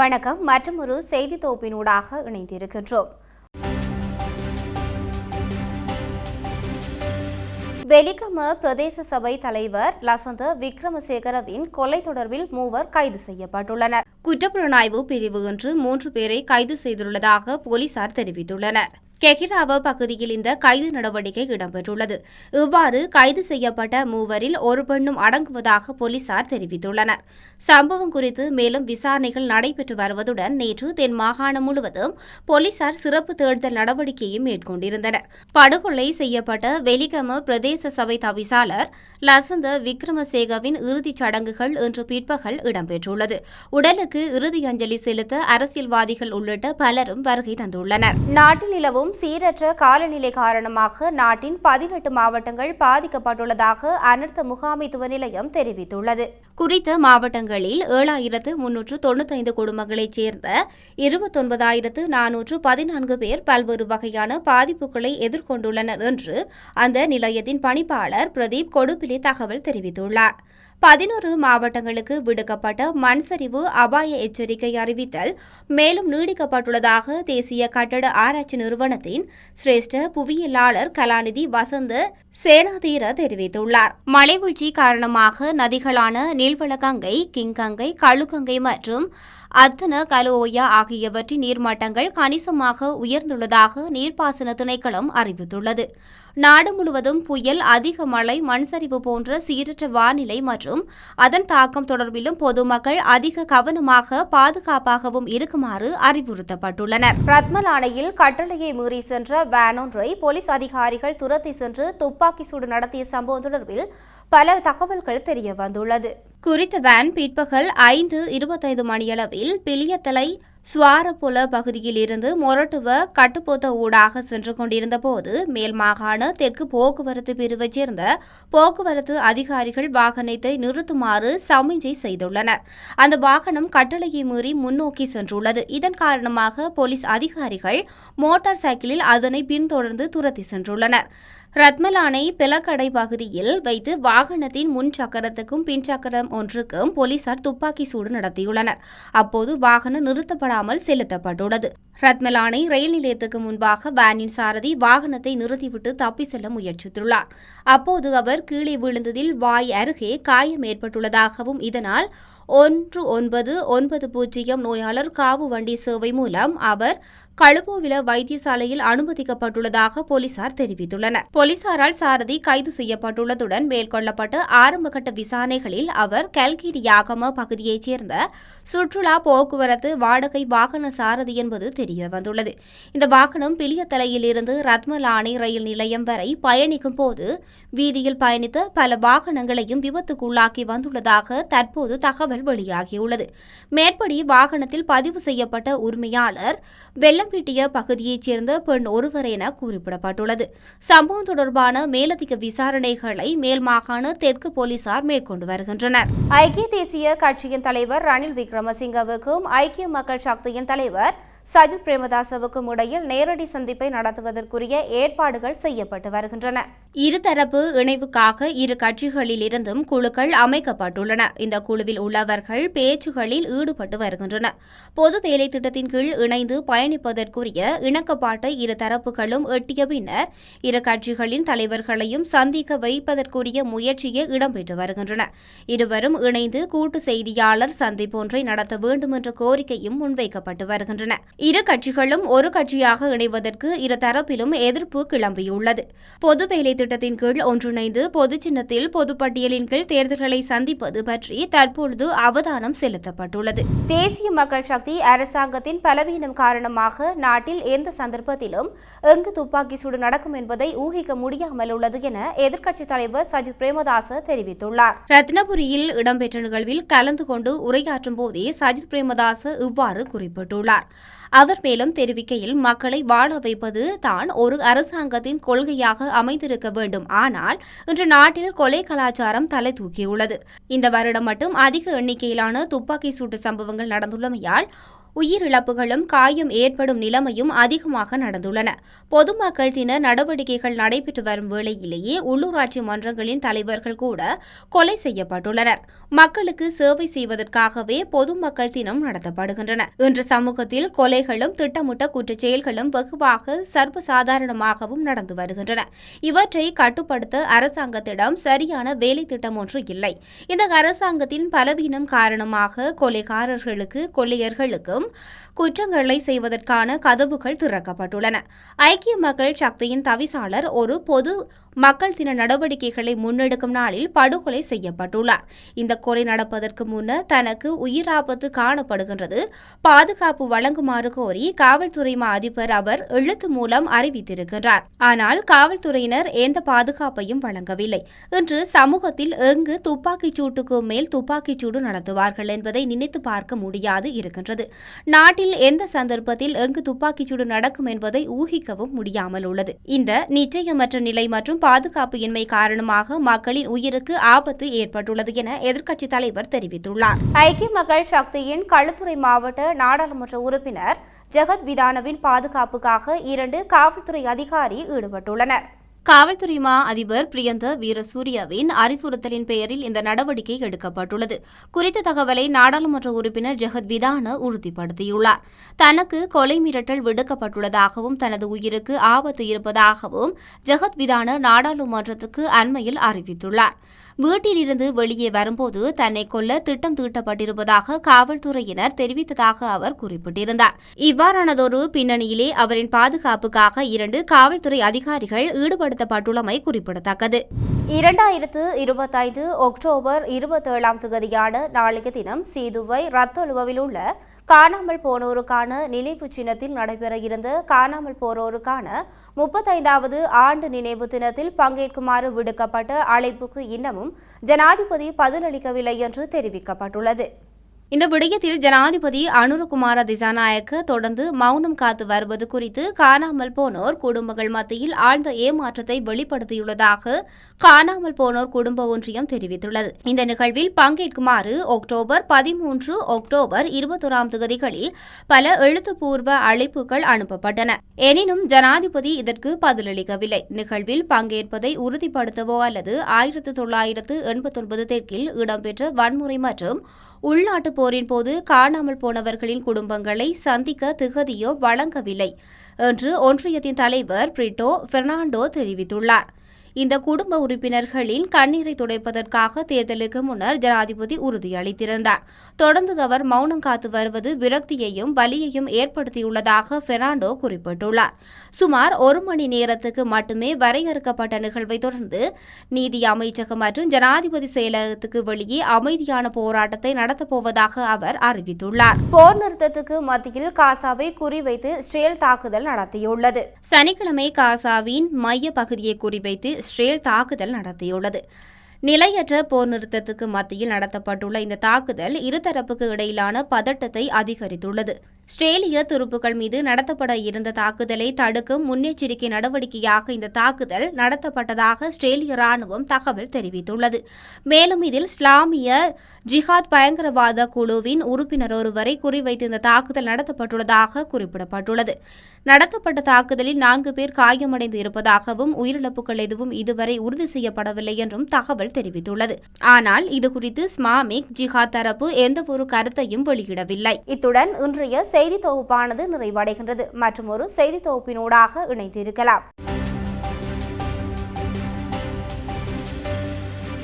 வணக்கம். மற்றும் ஒரு செய்தி தொகுப்பினூடாக இணைந்திருக்கின்றோம். வெலிகம பிரதேச சபை தலைவர் லசந்த விக்ரமசேகரவின் கொலை தொடர்பில் மூவர் கைது செய்யப்பட்டுள்ளனர். குற்றப்புலனாய்வு பிரிவு இன்று மூன்று பேரை கைது செய்துள்ளதாக போலீசார் தெரிவித்துள்ளனர். கெகிராவ பகுதியில் இந்த கைது நடவடிக்கை இடம்பெற்றுள்ளது. இவ்வாறு கைது செய்யப்பட்ட மூவரில் ஒரு பெண்ணும் அடங்குவதாக போலீசார் தெரிவித்துள்ளனர். சம்பவம் குறித்து மேலும் விசாரணைகள் நடைபெற்று வருவதுடன் நேற்று தென் மாகாணம் முழுவதும் போலீசார் சிறப்பு தேடுதல் நடவடிக்கையை மேற்கொண்டிருந்தனர். படுகொலை செய்யப்பட்ட வெலிகம பிரதேச சபை தவிசாளர் லசந்த விக்ரமசேகவின் இறுதிச் சடங்குகள் இன்று பிற்பகல் இடம்பெற்றுள்ளது. உடலுக்கு இறுதி அஞ்சலி செலுத்த அரசியல்வாதிகள் உள்ளிட்ட பலரும் வருகை தந்துள்ளனர். நாட்டில் நிலவும் சீரற்ற காலநிலை காரணமாக நாட்டின் பதினெட்டு மாவட்டங்கள் பாதிக்கப்பட்டுள்ளதாக அனர்த்த முகாமைத்துவ நிலையம் தெரிவித்துள்ளது. குறித்த மாவட்டங்கள் மாவட்டங்களில் ஏழாயிரத்து முன்னூற்று தொண்ணூத்தைந்து குடும்பங்களைச் சேர்ந்த இருபத்தொன்பதாயிரத்து நானூற்று பதினான்கு பேர் பல்வேறு வகையான பாதிப்புகளை எதிர்கொண்டுள்ளனர் என்று அந்த நிலையத்தின் பணிப்பாளர் பிரதீப் கொடுப்பிலி தகவல் தெரிவித்துள்ளார். பதினோரு மாவட்டங்களுக்கு விடுக்கப்பட்ட மண்சரிவு அபாய எச்சரிக்கை அறிவித்தல் மேலும் நீடிக்கப்பட்டுள்ளதாக தேசிய கட்டட ஆராய்ச்சி நிறுவனத்தின் சிரேஷ்ட புவியியலாளர் கலாநிதி வசந்த சேனாதீர தெரிவித்துள்ளார். மலைவீழ்ச்சி காரணமாக நதிகளான நீள்வளகங்கை கிங்கங்கை கழுகங்கை மற்றும் அத்தன கலோயா ஆகியவற்றின் நீர்மட்டங்கள் கணிசமாக உயர்ந்துள்ளதாக நீர்ப்பாசன திணைக்களம் அறிவித்துள்ளது. நாடு முழுவதும் புயல் அதிக மழை மண்சரிவு போன்ற சீரற்ற வானிலை மற்றும் அதன் தாக்கம் தொடர்பிலும் பொதுமக்கள் அதிக கவனமாக பாதுகாப்பாகவும் இருக்குமாறு அறிவுறுத்தப்பட்டுள்ளனர். ரத்மலானையில் கட்டளையை மீறி சென்ற வேனொன்றை போலீஸ் அதிகாரிகள் துரத்தி சென்று துப்பாக்கி சூடு நடத்திய சம்பவம் தொடர்பில் பல தகவல்கள் தெரிய வந்துள்ளது குறித்த வேன் பிற்பகல் ஐந்து இருபத்தைந்து மணியளவில் பிலியத்தலை சுவாரபுல பகுதியில் இருந்து மொரட்டுவ கட்டுப்போத்த ஊடாக சென்று கொண்டிருந்த போது மேல் மாகாண தெற்கு போக்குவரத்து பிரிவைச் சேர்ந்த போக்குவரத்து அதிகாரிகள் வாகனத்தை நிறுத்துமாறு சமிஞ்சை செய்துள்ளனர். அந்த வாகனம் கட்டளையை மீறி முன்னோக்கி சென்றுள்ளது. இதன் காரணமாக போலீஸ் அதிகாரிகள் மோட்டார் சைக்கிளில் அதனை பின்தொடர்ந்து துரத்தி சென்றுள்ளனர். ரத்மலானை பிளக்கடை பகுதியில் வைத்து வாகனத்தின் முன் சக்கரத்துக்கும் பின் சக்கரம் ஒன்றுக்கும் போலீசார் துப்பாக்கி சூடு நடத்தியுள்ளனர். அப்போது வாகனம் நிறுத்தப்படாமல் செலுத்தப்பட்டுள்ளது. ரத்மலானை ரயில் நிலையத்துக்கு முன்பாக வேனின் சாரதி வாகனத்தை நிறுத்திவிட்டு தப்பி செல்ல முயற்சித்துள்ளார். அப்போது அவர் கீழே விழுந்ததில் வாய் அருகே காயம் ஏற்பட்டுள்ளதாகவும் இதனால் ஒன்று ஒன்பது ஒன்பது பூஜ்ஜியம் நோயாளர் காவு வண்டி சேவை மூலம் அவர் களுபோவில வைத்தியசாலையில் அனுமதிக்கப்பட்டுள்ளதாக போலீசார் தெரிவித்துள்ளனர். போலீசாரால் சாரதி கைது செய்யப்பட்டுள்ளதுடன் மேற்கொள்ளப்பட்ட ஆரம்பகட்ட விசாரணைகளில் அவர் கல்கிரி யாகம பகுதியைச் சேர்ந்த சுற்றுலா போக்குவரத்து வாடகை வாகன சாரதி என்பது தெரிய வந்துள்ளது இந்த வாகனம் பிலியத்தலையிலிருந்து ரத்மலானை ரயில் நிலையம் வரை பயணிக்கும் போது வீதியில் பயணித்த பல வாகனங்களையும் விபத்துக்குள்ளாக்கி வந்துள்ளதாக தற்போது தகவல் வெளியாகியுள்ளது. மேற்படி வாகனத்தில் பதிவு செய்யப்பட்ட உரிமையாளர் வெள்ளம்பிட்டிய பகுதியைச் சேர்ந்த பெண் ஒருவர் என குறிப்பிடப்பட்டுள்ளது. சம்பவம் தொடர்பான மேலதிக விசாரணைகளை மேல் மாகாண தெற்கு போலீசார் மேற்கொண்டு வருகின்றனர். ஐக்கிய தேசிய கட்சியின் தலைவர் ரணில் விக்ரமசிங்கவுக்கும் ஐக்கிய மக்கள் சக்தியின் தலைவர் சஜித் பிரேமதாசவுக்கும் இடையில் நேரடி சந்திப்பை நடத்துவதற்குரிய ஏற்பாடுகள் செய்யப்பட்டு வருகின்றன. இருதரப்பு இணைவுக்காக இரு கட்சிகளிலிருந்தும் குழுக்கள் அமைக்கப்பட்டுள்ளன. இந்த குழுவில் உள்ளவர்கள் பேச்சுகளில் ஈடுபட்டு வருகின்றனர். பொது வேலை திட்டத்தின் கீழ் இணைந்து பயணிப்பதற்குரிய இணக்கப்பாட்டை இரு தரப்புகளும் எட்டிய பின்னர் இரு கட்சிகளின் தலைவர்களையும் சந்திக்க வைப்பதற்குரிய முயற்சியே இடம்பெற்று வருகின்றன. இருவரும் இணைந்து கூட்டு செய்தியாளர் சந்திப்பொன்றை நடத்த வேண்டும் என்ற கோரிக்கையும் முன்வைக்கப்பட்டு வருகின்றன. இரு கட்சிகளும் ஒரு கட்சியாக இணைவதற்கு இரு தரப்பிலும் எதிர்ப்பு கிளம்பியுள்ளது. பொது வேலை திட்டத்தின் கீழ் ஒன்றிணைந்து பொது சின்னத்தில் பொதுப்பட்டியலின் கீழ் தேர்தல்களை சந்திப்பது பற்றி தற்பொழுது அவதானம் செலுத்தப்பட்டுள்ளது. தேசிய மக்கள் சக்தி அரசாங்கத்தின் பலவீனம் காரணமாக நாட்டில் எந்த சந்தர்ப்பத்திலும் எங்கு துப்பாக்கி சூடு நடக்கும் என்பதை ஊகிக்க முடியாமல் உள்ளது என எதிர்க்கட்சித் தலைவர் சஜித் பிரேமதாச தெரிவித்துள்ளார். ரத்னபுரியில் இடம்பெற்ற நிகழ்வில் கலந்து கொண்டு உரையாற்றும் போதே சஜித் பிரேமதாச இவ்வாறு குறிப்பிட்டுள்ளார். அவர் மேலும் தெரிவிக்கையில் மக்களை வாழ வைப்பது தான் ஒரு அரசாங்கத்தின் கொள்கையாக அமைந்திருக்க வேண்டும். ஆனால் இன்று நாட்டில் கொலை கலாச்சாரம் தலை தூக்கியுள்ளது. இந்த வருடம் மட்டும் அதிக எண்ணிக்கையிலான துப்பாக்கி சூட்டு சம்பவங்கள் நடந்துள்ளமையால் உயிரிழப்புகளும் காயம் ஏற்படும் நிலைமையும் அதிகமாக நடந்துள்ளன. பொதுமக்கள் தின நடவடிக்கைகள் நடைபெற்று வரும் வேளையிலேயே உள்ளூராட்சி மன்றங்களின் தலைவர்கள் கூட கொலை செய்யப்பட்டுள்ளனர். மக்களுக்கு சேவை செய்வதற்காகவே பொதுமக்கள் தினம் நடத்தப்படுகின்றன. இன்று சமூகத்தில் கொலைகளும் திட்டமிட்ட குற்றச்செயல்களும் வெகுவாக சர்வசாதாரணமாகவும் நடந்து வருகின்றன. இவற்றை கட்டுப்படுத்த அரசாங்கத்திடம் சரியான வேலை திட்டம் ஒன்று இல்லை. இந்த அரசாங்கத்தின் பலவீனம் காரணமாக கொலைகாரர்களுக்கு கொள்ளையர்களுக்கும் குற்றங்களை செய்வதற்கான கதவுகள் திறக்கப்பட்டுள்ளன. ஐக்கிய மக்கள் சக்தியின் தவிசாளர் ஒரு பொது மக்கள் தின நடவடிக்கைகளை முன்னெடுக்கும் நாளில் படுகொலை செய்யப்பட்டுள்ளார். இந்த கொலை நடப்பதற்கு முன்னர் தனக்கு உயிராபத்து காணப்படுகின்றது. பாதுகாப்பு வழங்குமாறு கோரி காவல்துறை மா அதிபர் அவர் எழுத்து மூலம் அறிவித்திருக்கின்றார். ஆனால் காவல்துறையினர் எந்த பாதுகாப்பையும் வழங்கவில்லை. இன்று சமூகத்தில் எங்கு துப்பாக்கிச் சூட்டுக்கு மேல் துப்பாக்கிச் சூடு நடத்துவார்கள் என்பதை நினைத்து பார்க்க முடியாது இருக்கின்றது. நாட்டில் எந்த சந்தர்ப்பத்தில் எங்கு துப்பாக்கிச் சூடு நடக்கும் என்பதை ஊகிக்கவும் முடியாமல் உள்ளது. இந்த நிச்சயமற்ற நிலை மற்றும் பாதுகாப்பு இன்மை காரணமாக மக்களின் உயிருக்கு ஆபத்து ஏற்பட்டுள்ளது என எதிர்க்கட்சித் தலைவர் தெரிவித்துள்ளார். ஐக்கிய மக்கள் சக்தியின் களுத்துறை மாவட்ட நாடாளுமன்ற உறுப்பினர் ஜெகத் விதானவின் பாதுகாப்புக்காக இரண்டு காவல்துறை அதிகாரி ஈடுபட்டுள்ளனர். காவல்துறை மா அதிபர் பிரியந்த வீரசூரியாவின் அறிவுறுத்தலின் பெயரில் இந்த நடவடிக்கை எடுக்கப்பட்டுள்ளது. குறித்த தகவலை நாடாளுமன்ற உறுப்பினர் ஜெகத் விதான உறுதிப்படுத்தியுள்ளார். தனக்கு கொலை மிரட்டல் விடுக்கப்பட்டுள்ளதாகவும் தனது உயிருக்கு ஆபத்து இருப்பதாகவும் ஜெகத் விதான நாடாளுமன்றத்துக்கு அண்மையில் அறிவித்துள்ளார். வீட்டிலிருந்து வெளியே வரும்போது தன்னை கொல்ல திட்டம் தீட்டப்பட்டிருப்பதாக காவல்துறையினர் தெரிவித்ததாக அவர் குறிப்பிட்டிருந்தார். இவ்வாறானதொரு பின்னணியிலே அவரின் பாதுகாப்புக்காக இரண்டு காவல்துறை அதிகாரிகள் பயன்படுத்தப்பட்டுள்ளமை குறிப்பிடத்தக்கது. இரண்டாயிரத்து இருபத்தைந்து அக்டோபர் இருபத்தேழாம் தேதியான நாளைய தினம் சீதுவை ரத்தொழுவில் உள்ள காணாமல் போனோருக்கான நினைவு சின்னத்தில் நடைபெற இருந்த காணாமல் போனோருக்கான முப்பத்தைந்தாவது ஆண்டு நினைவு தினத்தில் பங்கேற்குமாறு விடுக்கப்பட்ட அழைப்புக்கு இன்னமும் ஜனாதிபதி பதிலளிக்கவில்லை என்று தெரிவிக்கப்பட்டுள்ளது. இந்த விடயத்தில் ஜனாதிபதி அனுரகுமார திசாநாயக்க தொடர்ந்து மௌனம் காத்து வருவது குறித்து காணாமல் போனோர் குடும்பங்கள் மத்தியில் ஆழ்ந்த ஏமாற்றத்தை வெளிப்படுத்தியுள்ளதாக காணாமல் போனோர் குடும்ப ஒன்றியம் தெரிவித்துள்ளது. இந்த நிகழ்வில் பங்கேற்குமாறு அக்டோபர் பதிமூன்று அக்டோபர் இருபத்தொராம் தேதிகளில் பல எழுத்துப்பூர்வ அழைப்புகள் அனுப்பப்பட்டன. எனினும் ஜனாதிபதி இதற்கு பதிலளிக்கவில்லை. நிகழ்வில் பங்கேற்பதை உறுதிப்படுத்தவோ அல்லது ஆயிரத்து தொள்ளாயிரத்து எண்பத்தொன்பது தெற்கில் இடம்பெற்ற வன்முறை மற்றும் உள்நாட்டுப் போரின் போது காணாமல் போனவர்களின் குடும்பங்களை சந்திக்க திகதியோ வழங்கவில்லை என்று ஒன்றியத்தின் தலைவர் பிரிட்டோ பெர்னாண்டோ தெரிவித்துள்ளார். இந்த குடும்ப உறுப்பினர்களின் கண்ணீரை துடைப்பதற்காக தேர்தலுக்கு முன்னர் ஜனாதிபதி உறுதியளித்திருந்தார். தொடர்ந்து அவர் மௌனம் காத்து வருவது விரக்தியையும் வலியையும் ஏற்படுத்தியுள்ளதாக பெர்னாண்டோ குறிப்பிட்டுள்ளார். சுமார் ஒரு மணி நேரத்துக்கு மட்டுமே வரையறுக்கப்பட்ட நிகழ்வை தொடர்ந்து நீதி அமைச்சகம் மற்றும் ஜனாதிபதி செயலகத்துக்கு வெளியே அமைதியான போராட்டத்தை நடத்தப்போவதாக அவர் அறிவித்துள்ளார். போர் நிறுத்தத்துக்கு மத்தியில் காசாவை குறிவைத்து ஸ்ரேல் தாக்குதல் நடத்தியுள்ளது. சனிக்கிழமை காசாவின் மைய பகுதியை குறிவைத்து இஸ்ரேல் தாக்குதல் நடத்தியுள்ளது. நிலையற்ற போர் நிறுத்தத்துக்கு மத்தியில் நடத்தப்பட்டுள்ள இந்த தாக்குதல் இருதரப்புக்கு இடையிலான பதட்டத்தை அதிகரித்துள்ளது. ஸ்ட்ரேலிய துருப்புகள் மீது நடத்தப்பட இருந்த தாக்குதலை தடுக்கும் முன்னெச்சரிக்கை நடவடிக்கையாக இந்த தாக்குதல் நடத்தப்பட்டதாக ஸ்ட்ரேலிய ராணுவம் தகவல் தெரிவித்துள்ளது. மேலும் இதில் இஸ்லாமிய ஜிஹாத் பயங்கரவாத குழுவின் உறுப்பினர் ஒருவரை குறிவைத்து இந்த தாக்குதல் நடத்தப்பட்டுள்ளதாக குறிப்பிடப்பட்டுள்ளது. நடத்தப்பட்ட தாக்குதலில் நான்கு பேர் காயமடைந்து இருப்பதாகவும் உயிரிழப்புகள் எதுவும் இதுவரை உறுதி செய்யப்படவில்லை என்றும் தகவல் தெரிவித்துள்ளது. ஆனால் இதுகுறித்து ஸ்மாமிக் ஜிஹாத் தரப்பு எந்தவொரு கருத்தையும் வெளியிடவில்லை. இத்துடன் இன்றைய செய்தி தொகுப்பானது நிறைவடைகின்றது. மற்றும் ஒரு செய்தி தொகுப்பினூடாக இணைந்திருக்கலாம்.